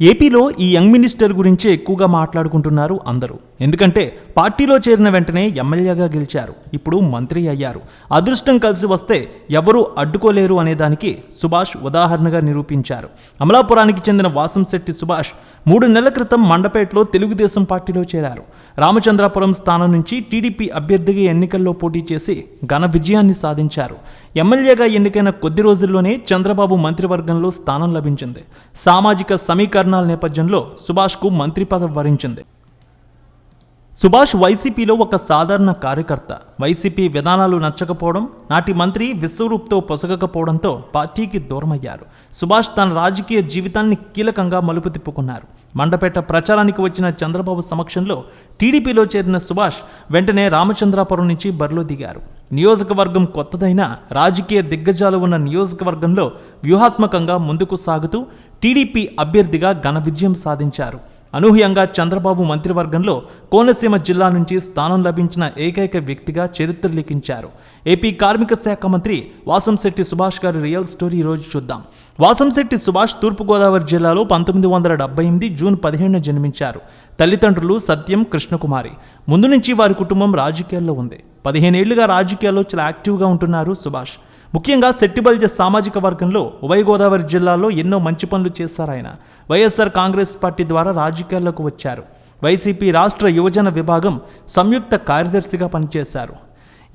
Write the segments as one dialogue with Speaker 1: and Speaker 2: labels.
Speaker 1: ఏపీలో ఈ young minister గురించే ఎక్కువగా మాట్లాడుకుంటున్నారు అందరూ. ఎందుకంటే పార్టీలో చేరిన వెంటనే ఎమ్మెల్యేగా గెలిచారు. ఇప్పుడు మంత్రి అయ్యారు. అదృష్టం కలిసి వస్తే ఎవరూ అడ్డుకోలేరు అనేదానికి సుభాష్ ఉదాహరణగా నిరూపించారు. అమలాపురానికి చెందిన వాసంశెట్టి సుభాష్ మూడు నెలల క్రితం మండపేటలో తెలుగుదేశం పార్టీలో చేరారు. రామచంద్రాపురం స్థానం నుంచి టీడీపీ అభ్యర్థిగా ఎన్నికల్లో పోటీ చేసి ఘన విజయాన్ని సాధించారు. ఎమ్మెల్యేగా ఎన్నికైన కొద్ది రోజుల్లోనే చంద్రబాబు మంత్రివర్గంలో స్థానం లభించింది. సామాజిక సమీకరణాల నేపథ్యంలో సుభాష్కు మంత్రి పదవి వరించింది. సుభాష్ వైసీపీలో ఒక సాధారణ కార్యకర్త. వైసీపీ విధానాలు నచ్చకపోవడం నాటి మంత్రి విశ్వరూప్తో పొసగకపోవడంతో పార్టీకి దూరమయ్యారు. సుభాష్ తన రాజకీయ జీవితాన్ని కీలకంగా మలుపు తిప్పుకున్నారు. మండపేట ప్రచారానికి వచ్చిన చంద్రబాబు సమక్షంలో టీడీపీలో చేరిన సుభాష్ వెంటనే రామచంద్రాపురం నుంచి బరిలో దిగారు. నియోజకవర్గం కొత్తదైన రాజకీయ దిగ్గజాలు ఉన్న నియోజకవర్గంలో వ్యూహాత్మకంగా ముందుకు సాగుతూ టీడీపీ అభ్యర్థిగా ఘన విజయం సాధించారు. అనూహ్యంగా చంద్రబాబు మంత్రివర్గంలో కోనసీమ జిల్లా నుంచి స్థానం లభించిన ఏకైక వ్యక్తిగా చరిత్ర లిఖించారు. ఏపీ కార్మిక శాఖ మంత్రి వాసంశెట్టి సుభాష్ గారి రియల్ స్టోరీ రోజు చూద్దాం. వాసంశెట్టి సుభాష్ తూర్పుగోదావరి జిల్లాలో పంతొమ్మిది వందల డెబ్బై ఎనిమిది జూన్ పదిహేడున జన్మించారు. తల్లిదండ్రులు సత్యం కృష్ణకుమారి. ముందు నుంచి వారి కుటుంబం రాజకీయాల్లో ఉంది. పదిహేనేళ్ళుగా రాజకీయాల్లో చాలా యాక్టివ్గా ఉంటున్నారు సుభాష్. ముఖ్యంగా సెట్టిబల్జ సామాజిక వర్గంలో ఉభయ గోదావరి జిల్లాలో ఎన్నో మంచి పనులు చేశారు ఆయన. వైఎస్ఆర్ కాంగ్రెస్ పార్టీ ద్వారా రాజకీయాల్లోకి వచ్చారు. వైసీపీ రాష్ట్ర యువజన విభాగం సంయుక్త కార్యదర్శిగా పనిచేశారు.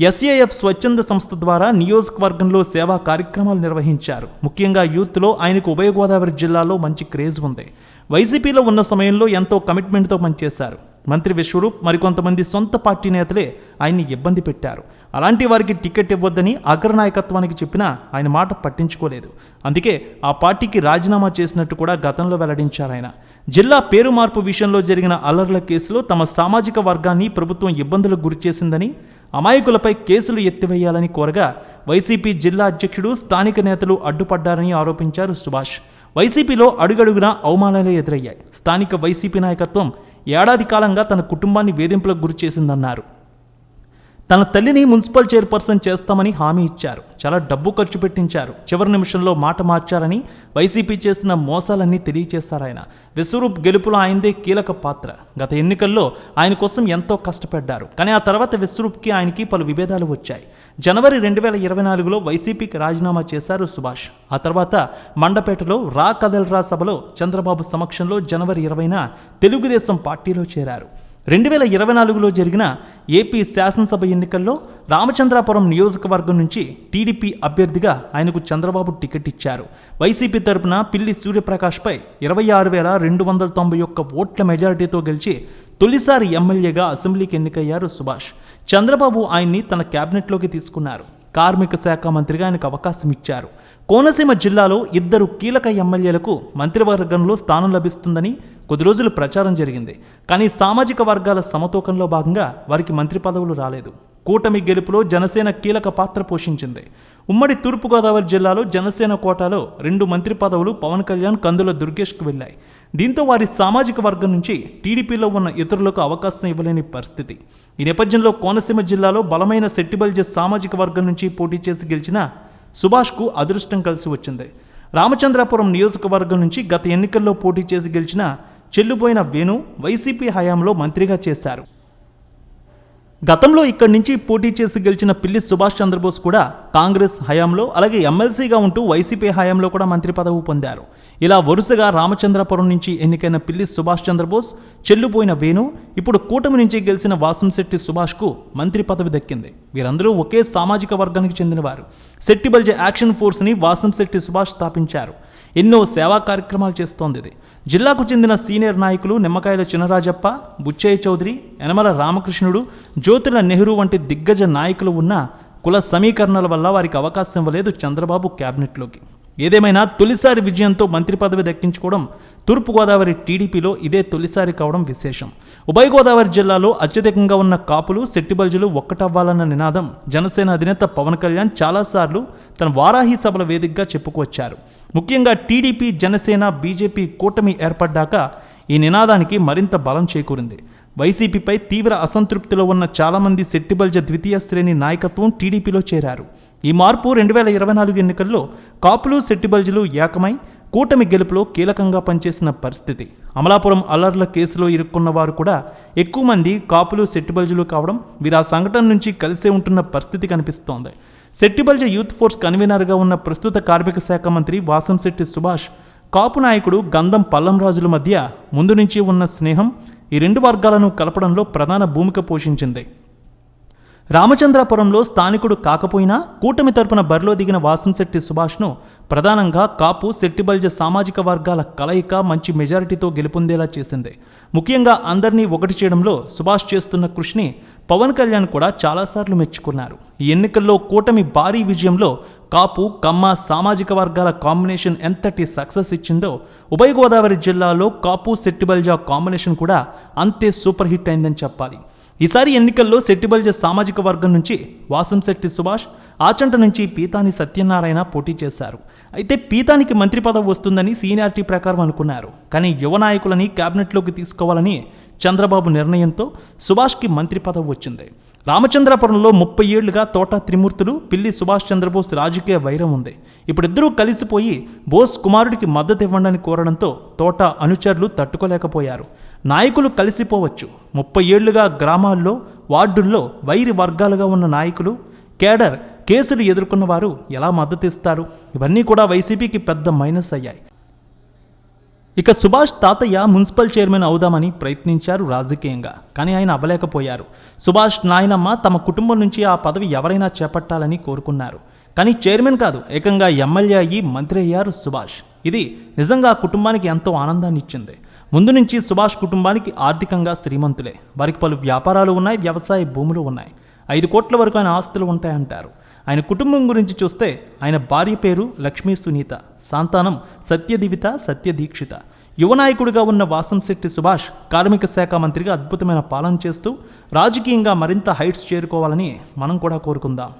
Speaker 1: ఎస్ఏఎఫ్ స్వచ్ఛంద సంస్థ ద్వారా నియోజకవర్గంలో సేవా కార్యక్రమాలు నిర్వహించారు. ముఖ్యంగా యూత్లో ఆయనకు ఉభయ గోదావరి జిల్లాలో మంచి క్రేజ్ ఉంది. వైసీపీలో ఉన్న సమయంలో ఎంతో కమిట్మెంట్తో పనిచేశారు. మంత్రి విశ్వరూప్ మరికొంతమంది సొంత పార్టీ నేతలే ఆయన్ని ఇబ్బంది పెట్టారు. అలాంటి వారికి టికెట్ ఇవ్వద్దని అగ్రనాయకత్వానికి చెప్పినా ఆయన మాట పట్టించుకోలేదు. అందుకే ఆ పార్టీకి రాజీనామా చేసినట్టు కూడా గతంలో వెల్లడించారు ఆయన. జిల్లా పేరు మార్పు విషయంలో జరిగిన అల్లర్ల కేసులో తమ సామాజిక వర్గాన్ని ప్రభుత్వం ఇబ్బందులకు గురిచేసిందని అమాయకులపై కేసులు ఎత్తివేయాలని కోరగా వైసీపీ జిల్లా అధ్యక్షుడు స్థానిక నేతలు అడ్డుపడ్డారని ఆరోపించారు సుభాష్. వైసీపీలో అడుగడుగునా అవమానాలే ఎదురయ్యాయి. స్థానిక వైసీపీ నాయకత్వం ఏడాది కాలంగా తన కుటుంబాన్ని వేధింపులకు గురి చేసిందన్నారు. తన తల్లిని మున్సిపల్ చైర్పర్సన్ చేస్తామని హామీ ఇచ్చారు. చాలా డబ్బు ఖర్చు పెట్టించారు. చివరి నిమిషంలో మాట మార్చారని వైసీపీ చేసిన మోసాలన్నీ తెలియచేశారు ఆయన. విశ్వరూప్ గెలుపులో ఆయనదే కీలక పాత్ర. గత ఎన్నికల్లో ఆయన కోసం ఎంతో కష్టపడ్డారు. కానీ ఆ తర్వాత విశ్వరూప్కి ఆయనకి పలు విభేదాలు వచ్చాయి. జనవరి రెండు వేల ఇరవై నాలుగులో వైసీపీకి రాజీనామా చేశారు సుభాష్. ఆ తర్వాత మండపేటలో రా కదల్రా సభలో చంద్రబాబు సమక్షంలో జనవరి ఇరవైన తెలుగుదేశం పార్టీలో చేరారు. రెండు వేల ఇరవై నాలుగులో జరిగిన ఏపీ శాసనసభ ఎన్నికల్లో రామచంద్రాపురం నియోజకవర్గం నుంచి టీడీపీ అభ్యర్థిగా ఆయనకు చంద్రబాబు టికెట్ ఇచ్చారు. వైసీపీ తరపున పిల్లి సూర్యప్రకాష్పై ఇరవై ఆరు వేల రెండు వందల తొంభై ఒక్క ఓట్ల మెజారిటీతో గెలిచి తొలిసారి ఎమ్మెల్యేగా అసెంబ్లీకి ఎన్నికయ్యారు సుభాష్. చంద్రబాబు ఆయన్ని తన క్యాబినెట్లోకి తీసుకున్నారు. కార్మిక శాఖ మంత్రిగా ఆయనకు అవకాశం ఇచ్చారు. కోనసీమ జిల్లాలో ఇద్దరు కీలక ఎమ్మెల్యేలకు మంత్రివర్గంలో స్థానం లభిస్తుందని కొద్ది రోజులు ప్రచారం జరిగింది. కానీ సామాజిక వర్గాల సమతూకంలో భాగంగా వారికి మంత్రి పదవులు రాలేదు. కూటమి గెలుపులో జనసేన కీలక పాత్ర పోషించింది. ఉమ్మడి తూర్పుగోదావరి జిల్లాలో జనసేన కోటాలో రెండు మంత్రి పదవులు పవన్ కళ్యాణ్ కందుల దుర్గేష్కు వెళ్ళాయి. దీంతో వారి సామాజిక వర్గం నుంచి టీడీపీలో ఉన్న ఇతరులకు అవకాశం ఇవ్వలేని పరిస్థితి. ఈ నేపథ్యంలో కోనసీమ జిల్లాలో బలమైన సెట్టిబల్జే సామాజిక వర్గం నుంచి పోటీ చేసి గెలిచిన సుభాష్కు అదృష్టం కలిసి వచ్చింది. రామచంద్రాపురం నియోజకవర్గం నుంచి గత ఎన్నికల్లో పోటీ చేసి గెలిచిన చెల్లుబోయిన వేణు వైసీపీ హయాంలో మంత్రిగా చేశారు. గతంలో ఇక్కడి నుంచి పోటీ చేసి గెలిచిన పిల్లి సుభాష్ చంద్రబోస్ కూడా కాంగ్రెస్ హయాంలో అలాగే ఎమ్మెల్సీగా ఉంటూ వైసీపీ హయాంలో కూడా మంత్రి పదవి పొందారు. ఇలా వరుసగా రామచంద్రపురం నుంచి ఎన్నికైన పిల్లి సుభాష్ చంద్రబోస్ చెల్లుపోయిన వేణు ఇప్పుడు కూటమి నుంచి గెలిచిన వాసంశెట్టి సుభాష్కు మంత్రి పదవి దక్కింది. వీరందరూ ఒకే సామాజిక వర్గానికి చెందినవారు. శెట్టిబల్జ యాక్షన్ ఫోర్స్ని వాసంశెట్టి సుభాష్ స్థాపించారు. ఎన్నో సేవా కార్యక్రమాలు చేస్తోంది ఇది. జిల్లాకు చెందిన సీనియర్ నాయకులు నిమ్మకాయల చినరాజప్ప బుచ్చయ్య చౌదరి యనమల రామకృష్ణుడు జ్యోతుల నెహ్రూ వంటి దిగ్గజ నాయకులు ఉన్న కుల సమీకరణల వల్ల వారికి అవకాశం ఇవ్వలేదు చంద్రబాబు క్యాబినెట్లోకి. ఏదేమైనా తొలిసారి విజయంతో మంత్రి పదవి దక్కించుకోవడం తూర్పుగోదావరి టీడీపీలో ఇదే తొలిసారి కావడం విశేషం. ఉభయ గోదావరి జిల్లాలో అత్యధికంగా ఉన్న కాపులు సెట్టిబల్జులు ఒక్కటవ్వాలన్న నినాదం జనసేన అధినేత పవన్ కళ్యాణ్ చాలాసార్లు తన వారాహి సభల వేదికగా చెప్పుకొచ్చారు ముఖ్యంగా టీడీపీ జనసేన బీజేపీ కూటమి ఏర్పడ్డాక ఈ నినాదానికి మరింత బలం చేకూరింది. వైసీపీపై తీవ్ర అసంతృప్తిలో ఉన్న చాలామంది సెట్టిబల్జ ద్వితీయ శ్రేణి నాయకత్వం టీడీపీలో చేరారు. ఈ మార్పు రెండు వేల ఇరవై నాలుగు ఎన్నికల్లో కాపులు సెట్టిబల్జులు ఏకమై కూటమి గెలుపులో కీలకంగా పనిచేసిన పరిస్థితి. అమలాపురం అల్లర్ల కేసులో ఇరుక్కున్న వారు కూడా ఎక్కువ మంది కాపులు సెట్టిబల్జులు కావడం వీరు ఆ సంఘటన నుంచి కలిసే ఉంటున్న పరిస్థితి కనిపిస్తోంది. సెట్టిబల్జ యూత్ ఫోర్స్ కన్వీనర్గా ఉన్న ప్రస్తుత కార్మిక శాఖ మంత్రి వాసంశెట్టి సుభాష్ కాపు నాయకుడు గంధం పల్లంరాజుల మధ్య ముందు నుంచి ఉన్న స్నేహం ఈ రెండు వర్గాలను కలపడంలో ప్రధాన భూమిక పోషించింది. రామచంద్రాపురంలో స్థానికుడు కాకపోయినా కూటమి తరపున బరిలో దిగిన వాసంశెట్టి సుభాష్ను ప్రధానంగా కాపు సెట్టిబల్జ సామాజిక వర్గాల కలయిక మంచి మెజారిటీతో గెలుపొందేలా చేసింది. ముఖ్యంగా అందరినీ ఒకటి చేయడంలో సుభాష్ చేస్తున్న కృషిని పవన్ కళ్యాణ్ కూడా చాలాసార్లు మెచ్చుకున్నారు. ఈ ఎన్నికల్లో కూటమి భారీ విజయంలో కాపు కమ్మ సామాజిక వర్గాల కాంబినేషన్ ఎంతటి సక్సెస్ ఇచ్చిందో ఉభయ గోదావరి జిల్లాలో కాపు సెట్టిబల్జా కాంబినేషన్ కూడా అంతే సూపర్ హిట్ అయిందని చెప్పాలి. ఈసారి ఎన్నికల్లో సెట్టిబల్జ సామాజిక వర్గం నుంచి వాసంశెట్టి సుభాష్ ఆచంట నుంచి పీతాని సత్యనారాయణ పోటీ చేశారు. అయితే పీతానికి మంత్రి పదవి వస్తుందని సీనియారిటీ ప్రకారం అనుకున్నారు. కానీ యువ నాయకులని క్యాబినెట్లోకి తీసుకోవాలని చంద్రబాబు నిర్ణయంతో సుభాష్కి మంత్రి పదవి వచ్చింది. రామచంద్రపురంలో ముప్పై ఏళ్ళుగా తోట త్రిమూర్తులు పిల్లి సుభాష్ చంద్రబోస్ రాజకీయ వైరం ఉంది. ఇప్పుడిద్దరూ కలిసిపోయి బోస్ కుమారుడికి మద్దతు ఇవ్వండి కోరడంతో తోట అనుచరులు తట్టుకోలేకపోయారు. నాయకులు కలిసిపోవచ్చు. ముప్పై ఏళ్ళుగా గ్రామాల్లో వార్డుల్లో వైరి వర్గాలుగా ఉన్న నాయకులు కేడర్ కేసులు ఎదుర్కొన్న వారు ఎలా మద్దతిస్తారు ఇవన్నీ కూడా వైసీపీకి పెద్ద మైనస్ అయ్యాయి. ఇక సుభాష్ తాతయ్య మున్సిపల్ చైర్మన్ అవుదామని ప్రయత్నించారు రాజకీయంగా కానీ ఆయన అవ్వలేకపోయారు. సుభాష్ నాయనమ్మ తమ కుటుంబం నుంచి ఆ పదవి ఎవరైనా చేపట్టాలని కోరుకున్నారు. కానీ చైర్మన్ కాదు ఏకంగా ఎమ్మెల్యే అయ్యి మంత్రి అయ్యారు సుభాష్. ఇది నిజంగా ఆ కుటుంబానికి ఎంతో ఆనందాన్ని ఇచ్చింది. ముందు నుంచి సుభాష్ కుటుంబానికి ఆర్థికంగా శ్రీమంతులే. వారికి పలు వ్యాపారాలు ఉన్నాయి వ్యవసాయ భూములు ఉన్నాయి. ఐదు కోట్ల వరకు ఆయన ఆస్తులు ఉంటాయంటారు. ఆయన కుటుంబం గురించి చూస్తే ఆయన భార్య పేరు లక్ష్మీ సునీత సంతానం సత్యదీవిత సత్యదీక్షిత. యువనాయకుడిగా ఉన్న వాసంశెట్టి సుభాష్ కార్మిక శాఖ మంత్రిగా అద్భుతమైన పాలన చేస్తూ రాజకీయంగా మరింత హైట్స్ చేరుకోవాలని మనం కూడా కోరుకుందాం.